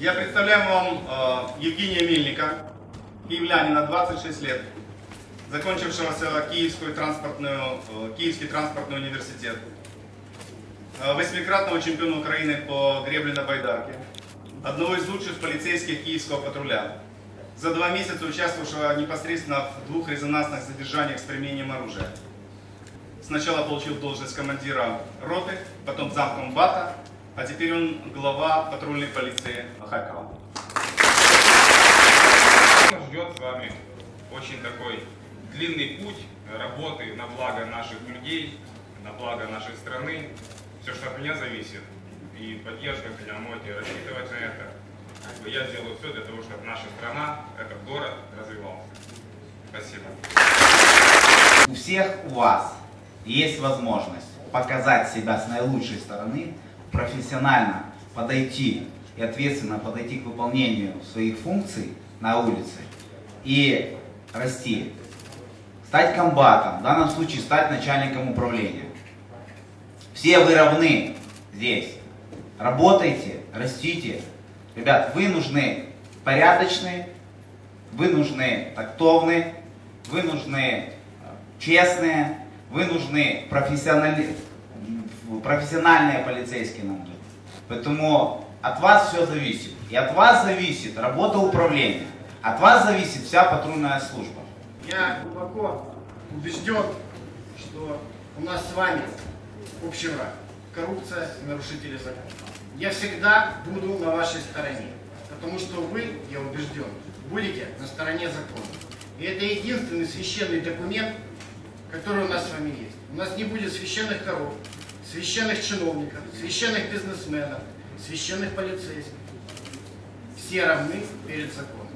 Я представляю вам э, Евгения Мельника, киевлянина, 26 лет, закончившегося Киевскую транспортную, э, Киевский транспортный университет, э, восьмикратного чемпиона Украины по гребле на байдарке, одного из лучших полицейских киевского патруля, за два месяца участвовавшего непосредственно в двух резонансных задержаниях с применением оружия. Сначала получил должность командира роты, потом замкомбата, а теперь он глава патрульной полиции Харькова. Нас ждет с вами очень такой длинный путь работы на благо наших людей, на благо нашей страны. Все, что от меня зависит, и поддержка меня можете рассчитывать на это. Как бы я сделаю все для того, чтобы наша страна, этот город развивался. Спасибо. У всех у вас есть возможность показать себя с наилучшей стороны, профессионально подойти и ответственно подойти к выполнению своих функций на улице и расти. Стать комбатом, в данном случае стать начальником управления. Все вы равны здесь. Работайте, растите. Ребят, вы нужны порядочные, вы нужны тактовные, вы нужны э, честные, вы нужны профессионали... профессиональные полицейские нам нужны. Поэтому от вас все зависит. И от вас зависит работа управления. От вас зависит вся патрульная служба. Я глубоко убежден, что у нас с вами общий враг. Коррупция и нарушители закона. Я всегда буду на вашей стороне, потому что вы, я убежден, будете на стороне закона. И это единственный священный документ, который у нас с вами есть. У нас не будет священных коров, священных чиновников, священных бизнесменов, священных полицейских. Все равны перед законом.